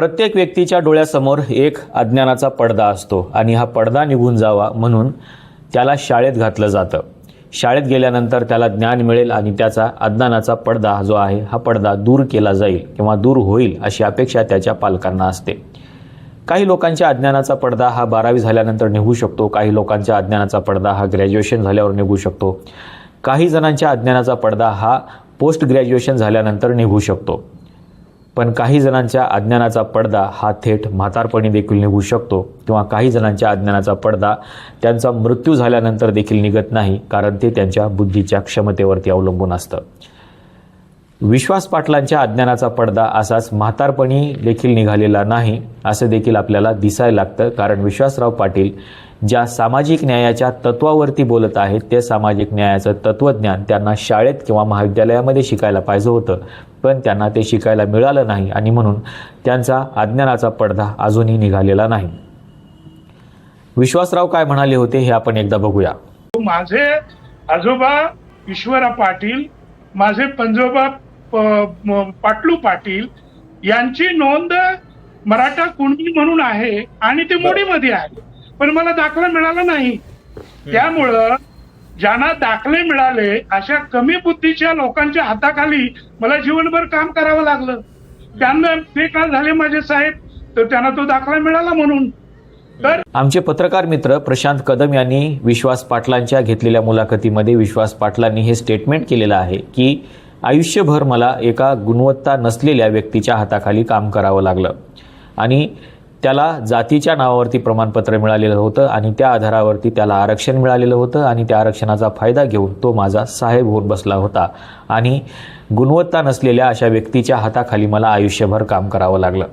प्रत्येक व्यक्तीच्या डोळ्यासमोर एक अज्ञानाचा पडदा असतो आणि हा पडदा निघून जावा म्हणून त्याला शाळेत घातलं जातं. शाळेत गेल्यानंतर त्याला ज्ञान मिळेल आणि त्याचा अज्ञानाचा पडदा जो आहे हा पडदा दूर केला जाईल किंवा दूर होईल अशी अपेक्षा त्याच्या पालकांना असते. काही लोकांच्या अज्ञानाचा पडदा हा बारावी झाल्यानंतर निघू शकतो काही लोकांच्या अज्ञानाचा पडदा हा ग्रॅज्युएशन झाल्यावर निघू शकतो. काही जणांच्या अज्ञानाचा पडदा हा पोस्ट ग्रॅज्युएशन झाल्यानंतर निघू शकतो. पण काही जणांच्या अज्ञानाचा पडदा हा थेट म्हातारपणी देखील निघू शकतो किंवा काही जणांच्या अज्ञानाचा पडदा त्यांचा मृत्यू झाल्यानंतर देखील निघत नाही कारण ते त्यांच्या बुद्धीच्या क्षमतेवरती अवलंबून असतं. विश्वास पाटलांच्या अज्ञानाचा पडदा असाच म्हातारपणी देखील निघालेला नाही असं देखील आपल्याला दिसायला लागतं कारण विश्वासराव पाटील ज्या सामाजिक न्यायाच्या तत्वावरती बोलत आहेत ते सामाजिक न्यायाचं तत्वज्ञान त्यांना शाळेत किंवा महाविद्यालयामध्ये शिकायला पाहिजे होतं. पण त्यांना ते शिकायला मिळालं नाही आणि म्हणून त्यांचा अज्ञानाचा पडदा अजूनही निघालेला नाही. विश्वासराव काय म्हणाले होते हे आपण एकदा बघूया. माझे आजोबा ईश्वरा पाटील माझे पंजोबा पाटलू पाटील यांची नोंद मराठा कुणबी म्हणून आहे आणि ते मोडीमध्ये आहे. पण मला दाखला मिळाला नाही. त्यामुळं ज्यांना दाखले मिळाले अशा कमी बुद्धीच्या लोकांच्या हाताखाली मला जीवनभर काम करावं लागलं. त्यांना ते का झाले माझे साहेब तर त्यांना तो दाखला मिळाला म्हणून. तर आमचे पत्रकार मित्र प्रशांत कदम यांनी विश्वास पाटलांच्या घेतलेल्या मुलाखतीमध्ये विश्वास पाटलांनी हे स्टेटमेंट केलेलं आहे की आयुष्यभर मला एका गुणवत्ता नसलेल्या व्यक्तीच्या हाताखाली काम करावं लागलं. आणि त्याला जातीच्या नावावरती प्रमाणपत्र मिळालेलं होतं आणि त्या आधारावरती त्याला आरक्षण मिळालेलं होतं आणि त्या आरक्षणाचा फायदा घेऊन तो माझा साहेब होऊन बसला होता. आणि गुणवत्ता नसलेल्या अशा व्यक्तीच्या हाताखाली मला आयुष्यभर काम करावं लागलं.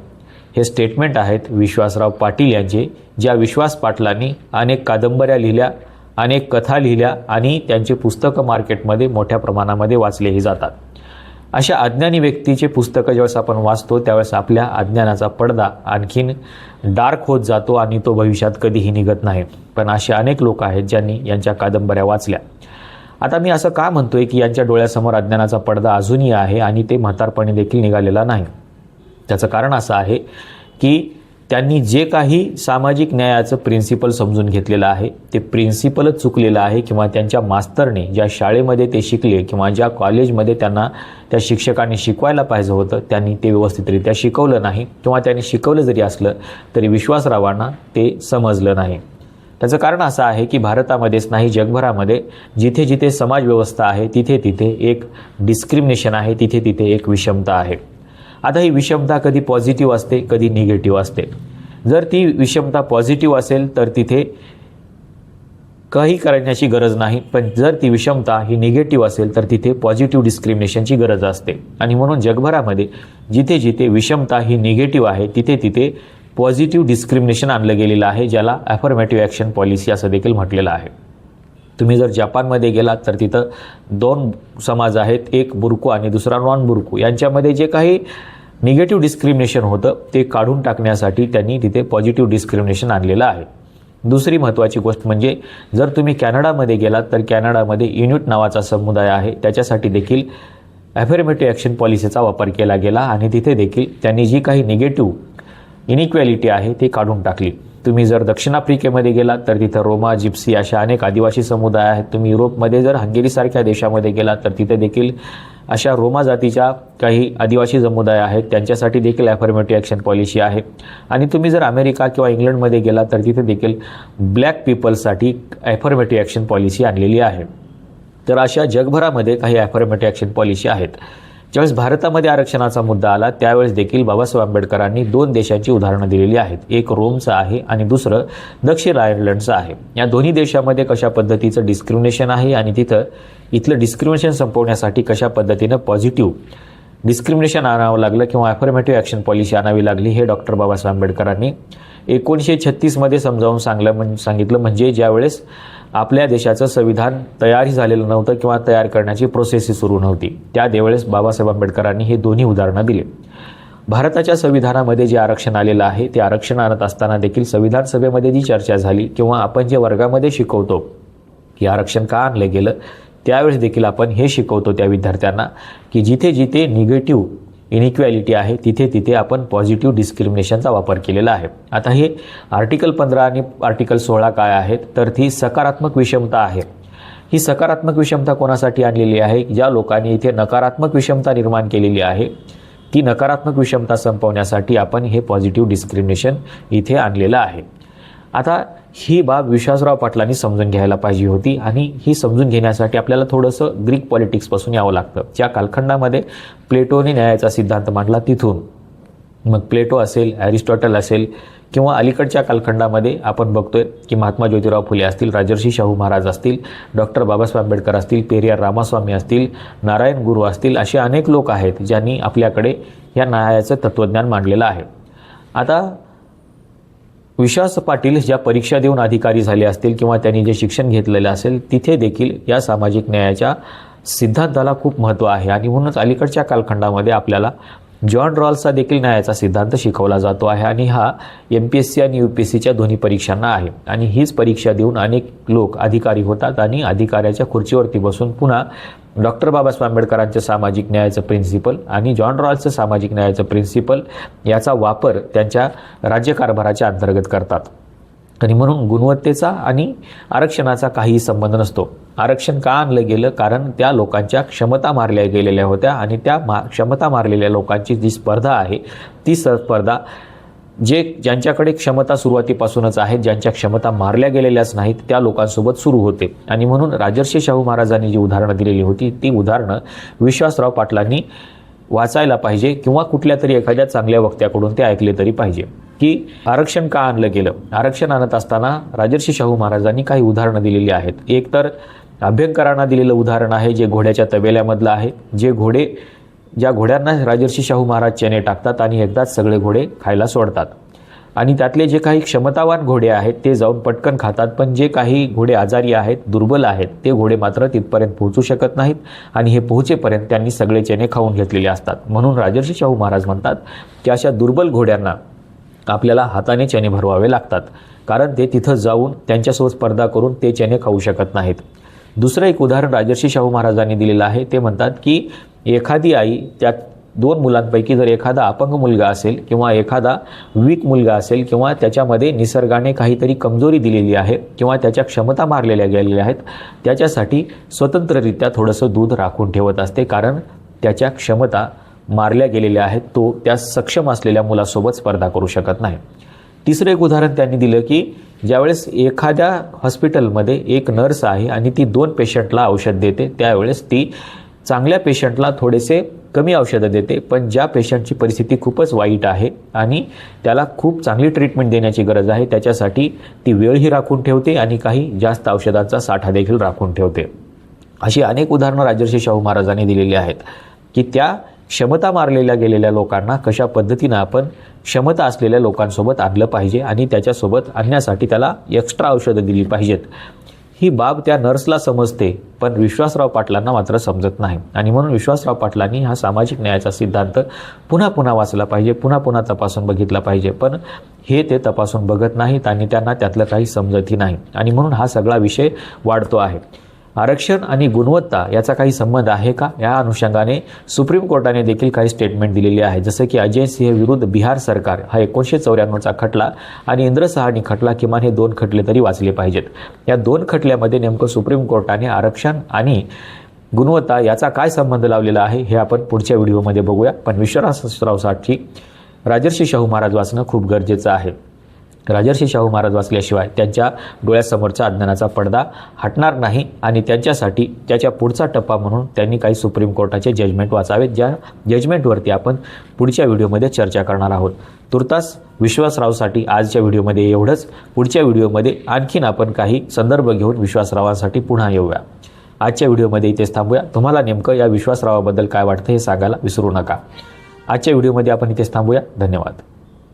हे स्टेटमेंट आहेत विश्वासराव पाटील यांचे ज्या विश्वास पाटलांनी अनेक कादंबऱ्या लिहिल्या अनेक कथा लिहिल्या आणि त्यांचे पुस्तकं मार्केटमध्ये मोठ्या प्रमाणामध्ये वाचलेही जातात. अशा अज्ञानी व्यक्तीचे पुस्तकं ज्यावेळेस आपण वाचतो त्यावेळेस आपल्या अज्ञानाचा पडदा आणखीन डार्क होत जातो आणि तो भविष्यात कधीही निघत नाही. पण असे अनेक लोक आहेत ज्यांनी यांच्या कादंबऱ्या वाचल्या. आता मी असं का म्हणतोय की यांच्या डोळ्यासमोर अज्ञानाचा पडदा अजूनही आहे आणि ते म्हातारपणे देखील निघालेला नाही? त्याचं कारण असं आहे की त्यांनी जे काही सामाजिक न्यायाचं प्रिन्सिपल समजून घेतलेलं आहे ते प्रिन्सिपलच चुकलेलं आहे किंवा त्यांच्या मास्तरने ज्या शाळेमध्ये ते शिकले किंवा ज्या कॉलेजमध्ये त्यांना त्या शिक्षकांनी शिकवायला पाहिजे होतं त्यांनी ते व्यवस्थितरित्या शिकवलं नाही किंवा त्यांनी शिकवलं जरी असलं तरी विश्वासरावांना ते समजलं नाही. त्याचं कारण असं आहे की भारतामध्येच नाही जगभरामध्ये जिथे जिथे समाजव्यवस्था आहे तिथे तिथे एक डिस्क्रिमिनेशन आहे तिथे तिथे एक विषमता आहे. आता ही विषमता कधी पॉझिटिव्ह असते कधी निगेटिव्ह असते. जर ती विषमता पॉझिटिव्ह असेल तर तिथे काही करण्याची गरज नाही. पण जर ती विषमता ही निगेटिव्ह असेल तर तिथे पॉझिटिव्ह डिस्क्रिमिनेशनची गरज असते. आणि म्हणून जगभरामध्ये जिथे जिथे विषमता ही निगेटिव्ह आहे तिथे तिथे पॉझिटिव्ह डिस्क्रिमिनेशन आणलं गेलेलं आहे ज्याला ॲफर्मेटिव्ह ॲक्शन पॉलिसी असं देखील म्हटलेलं आहे. तुम्ही जर जपानमध्ये गेलात तर तिथं दोन समाज आहेत एक बुरकू आणि दुसरा नॉन बुरकू. यांच्यामध्ये जे काही निगेटिव्ह डिस्क्रिमिनेशन होतं ते काढून टाकण्यासाठी त्यांनी तिथे पॉझिटिव्ह डिस्क्रिमिनेशन आणलेलं आहे. दुसरी महत्त्वाची गोष्ट म्हणजे जर तुम्ही कॅनडामध्ये गेलात तर कॅनडामध्ये युनिट नावाचा समुदाय आहे. त्याच्यासाठी देखील ॲफर्मेटिव्ह ॲक्शन पॉलिसीचा वापर केला गेला आणि तिथे देखील त्यांनी जी काही निगेटिव्ह इनिक्वॅलिटी आहे ती काढून टाकली. तुम्ही जर दक्षिण आफ्रिकेमध्ये गेलात तर तिथं रोमा जिप्सी अशा अनेक आदिवासी समुदाय आहेत. तुम्ही युरोपमध्ये जर हंगेरीसारख्या देशामध्ये गेलात तर तिथे देखील अशा रोमा जातीच्या काही आदिवासी समुदाय आहेत. त्यांच्यासाठी देखील ॲफर्मेटिव्ह ॲक्शन पॉलिसी आहे. आणि तुम्ही जर अमेरिका किंवा इंग्लंडमध्ये गेलात तर तिथे देखील ब्लॅक पीपल्ससाठी ॲफर्मेटिव्ह ॲक्शन पॉलिसी आणलेली आहे. तर अशा जगभरामध्ये काही ॲफर्मेटिव्ह ॲक्शन पॉलिसी आहेत. ज्यावेळेस भारतामध्ये आरक्षणाचा मुद्दा आला त्यावेळेस देखील बाबासाहेब आंबेडकरांनी दोन देशांची उदाहरणं दिलेली आहेत. एक रोमचं आहे आणि दुसरं दक्षिण आयर्लंडचं आहे. या दोन्ही देशामध्ये कशा पद्धतीचं डिस्क्रिमिनेशन आहे आणि तिथं इथलं डिस्क्रिमिनेशन संपवण्यासाठी कशा पद्धतीनं पॉझिटिव्ह डिस्क्रिमिनेशन आणावं लागलं किंवा ॲफर्मेटिव्ह ॲक्शन पॉलिसी आणावी लागली हे डॉक्टर बाबासाहेब आंबेडकरांनी एकोणीसशे छत्तीसमध्ये समजावून सांगलं म्हण सांगितलं म्हणजे ज्यावेळेस आपल्या देशाचं संविधान तयारही झालेलं नव्हतं किंवा तयार करण्याची प्रोसेसही सुरू नव्हती त्या त्यावेळेस बाबासाहेब आंबेडकरांनी हे दोन्ही उदाहरणं दिले. भारताच्या संविधानामध्ये जे आरक्षण आलेलं आहे ते आरक्षण आणत असताना देखील संविधान सभेमध्ये जी चर्चा झाली किंवा आपण जे वर्गामध्ये शिकवतो की आरक्षण का आणलं गेलं त्यावेळेस देखील आपण हे शिकवतो त्या विद्यार्थ्यांना की जिथे जिथे निगेटिव्ह इनइक्वॅलिटी आहे तिथे तिथे आपण पॉझिटिव्ह डिस्क्रिमिनेशनचा वापर केलेला आहे. आता हे आर्टिकल पंधरा आणि आर्टिकल सोळा काय आहेत? तर ती सकारात्मक विषमता आहे. ही सकारात्मक विषमता कोणासाठी आणलेली आहे? ज्या लोकांनी इथे नकारात्मक विषमता निर्माण केलेली आहे ती नकारात्मक विषमता संपवण्यासाठी आपण हे पॉझिटिव्ह डिस्क्रिमिनेशन इथे आणलेलं आहे. आता ही बाब विश्वासराव पाटलांनी समजून घ्यायला पाहिजे होती आणि ही समजून घेण्यासाठी आपल्याला थोडंसं ग्रीक पॉलिटिक्सपासून यावं लागतं. ज्या कालखंडामध्ये प्लेटोने न्यायाचा सिद्धांत मांडला तिथून. मग प्लेटो असेल ॲरिस्टॉटल असेल किंवा अलीकडच्या कालखंडामध्ये आपण बघतोय की महात्मा ज्योतिराव फुले असतील राजर्षी शाहू महाराज असतील डॉक्टर बाबासाहेब आंबेडकर असतील पेरियार रामास्वामी असतील नारायण गुरु असतील असे अनेक लोक आहेत ज्यांनी आपल्याकडे या न्यायाचं तत्त्वज्ञान मांडलेलं आहे. आता विश्वास पाटील ज्या परीक्षा देऊन अधिकारी झाले असतील किंवा त्यांनी जे शिक्षण घेतलेलं असेल तिथे देखील या सामाजिक न्यायाच्या सिद्धांताला खूप महत्त्व आहे. आणि म्हणूनच अलीकडच्या कालखंडामध्ये आपल्याला जॉन रॉल्सचा देखील न्यायाचा सिद्धांत शिकवला जातो आहे आणि हा एम पी एस सी आणि यू पी एस सीच्या दोन्ही परीक्षांना आहे. आणि हीच परीक्षा देऊन अनेक लोक अधिकारी होतात आणि अधिकाऱ्याच्या खुर्चीवरती बसून पुन्हा डॉक्टर बाबासाहेब आंबेडकरांचं सामाजिक न्यायाचं प्रिन्सिपल आणि जॉन रॉल्सचं सामाजिक न्यायाचं प्रिन्सिपल याचा वापर त्यांच्या राज्यकारभाराच्या अंतर्गत करतात. आणि म्हणून गुणवत्तेचा आणि आरक्षणाचा काहीही संबंध नसतो. आरक्षण का आणलं गेलं? कारण त्या लोकांच्या क्षमता मारल्या गेलेल्या होत्या आणि त्या मा क्षमता मारलेल्या लोकांची जी स्पर्धा आहे ती स स्पर्धा जे ज्यांच्याकडे क्षमता सुरुवातीपासूनच आहेत ज्यांच्या क्षमता मारल्या गेलेल्याच नाहीत त्या लोकांसोबत सुरू होते. आणि म्हणून राजर्षी शाहू महाराजांनी जी उदाहरणं दिलेली होती ती उदाहरणं विश्वासराव पाटलांनी वाचायला पाहिजे किंवा कुठल्या तरी एखाद्या चांगल्या वक्त्याकडून ते ऐकले तरी पाहिजे. की आरक्षण का आणलं गेलं? आरक्षण आणत असताना राजर्षी शाहू महाराजांनी काही उदाहरणं दिलेली आहेत. एक तर अभ्यंकरांना दिलेलं उदाहरण आहे जे घोड्याच्या तबेल्यामधलं आहे. जे घोडे ज्या घोड्यांना राजर्षी शाहू महाराज चेने टाकतात आणि एकदाच सगळे घोडे खायला सोडतात. आणि त्यातले जे काही क्षमतावान घोडे आहेत ते जाऊन पटकन खातात. पण जे काही घोडे आजारी आहेत दुर्बल आहेत ते घोडे मात्र तिथपर्यंत पोहोचू शकत नाहीत आणि हे पोहोचेपर्यंत त्यांनी सगळे चेने खाऊन घेतलेले असतात. म्हणून राजर्षी शाहू महाराज म्हणतात की अशा दुर्बल घोड्यांना आपल्याला हाताने चेने भरवावे लागतात. कारण ते तिथं जाऊन त्यांच्यासोबत स्पर्धा करून ते चेने खाऊ शकत नाहीत. दुसरं एक उदाहरण राजर्षी शाहू महाराजांनी दिलेलं आहे. ते म्हणतात की एखादी आई त्या दोन मुलांपैकी जर एखादा अपंग मुलगा असेल किंवा एखादा वीक मुलगा असेल किंवा त्याच्यामध्ये निसर्गाने काहीतरी कमजोरी दिलेली आहे किंवा त्याच्या क्षमता मारलेल्या गेलेल्या आहेत त्याच्यासाठी स्वतंत्ररित्या थोडंसं दूध राखून ठेवत असते कारण त्याच्या क्षमता मारल्या गेलेल्या आहेत तो त्या सक्षम असलेल्या मुलासोबत स्पर्धा करू शकत नाही. तिसरं एक उदाहरण त्यांनी दिलं की ज्यावेळेस एखाद्या हॉस्पिटलमध्ये एक नर्स आहे आणि ती दोन पेशंटला औषध देते त्यावेळेस ती चांगल्या पेशंटला थोडेसे कमी औषधं देते. पण ज्या पेशंटची परिस्थिती खूपच वाईट आहे आणि त्याला खूप चांगली ट्रीटमेंट देण्याची गरज आहे त्याच्यासाठी ती वेळही राखून ठेवते आणि काही जास्त औषधांचा साठा देखील राखून ठेवते. अशी अनेक उदाहरणं राजर्षी शाहू महाराजांनी दिलेली आहेत की त्या क्षमता मारलेल्या गेलेल्या लोकांना कशा पद्धतीनं आपण क्षमता असलेल्या लोकांसोबत आणलं पाहिजे आणि त्याच्यासोबत आणण्यासाठी त्याला एक्स्ट्रा औषधं दिली पाहिजेत? ही बाब त्या नर्सला समजते पण विश्वासराव पाटलांना मात्र समजत नाही. आणि म्हणून विश्वासराव पाटलांनी हा सामाजिक न्यायाचा सिद्धांत पुन्हा पुन्हा वाचला पाहिजे पुन्हा पुन्हा तपासून बघितला पाहिजे. पण हे ते तपासून बघत नाहीत आणि त्यांना त्यातलं काही समजतही नाही. आणि म्हणून हा सगळा विषय वाढतो आहे. आरक्षण आणि गुणवत्ता याचा काही संबंध आहे का? या अनुषंगाने सुप्रीम कोर्टाने देखील काही स्टेटमेंट दिलेली आहे. जसं की अजय सिंह विरुद्ध बिहार सरकार हा एकोणीसशे चौऱ्याण्णवचा खटला आणि इंद्र सहानी खटला किमान हे दोन खटले तरी वाचले पाहिजेत. या दोन खटल्यामध्ये नेमकं सुप्रीम कोर्टाने आरक्षण आणि गुणवत्ता याचा काय संबंध लावलेला आहे हे आपण पुढच्या व्हिडिओमध्ये बघूया. पण विश्वासरावसाठी राजर्षी शाहू महाराज वाचणं खूप गरजेचं आहे. राजर्षी शाहू महाराज वाचल्याशिवाय त्यांच्या डोळ्यासमोरचा अज्ञानाचा पडदा हटणार नाही आणि त्यांच्यासाठी त्याच्या पुढचा टप्पा म्हणून त्यांनी काही सुप्रीम कोर्टाचे जजमेंट वाचावेत ज्या जजमेंटवरती आपण पुढच्या व्हिडिओमध्ये चर्चा करणार आहोत. तुर्तास विश्वासरावसाठी आजच्या व्हिडिओमध्ये एवढंच. पुढच्या व्हिडिओमध्ये आणखीन आपण काही संदर्भ घेऊन विश्वासरावांसाठी पुन्हा येऊया. आजच्या व्हिडिओमध्ये इथेच थांबूया. तुम्हाला नेमकं या विश्वासरावाबद्दल काय वाटतं हे सांगायला विसरू नका. आजच्या व्हिडिओमध्ये आपण इथेच थांबूया. धन्यवाद.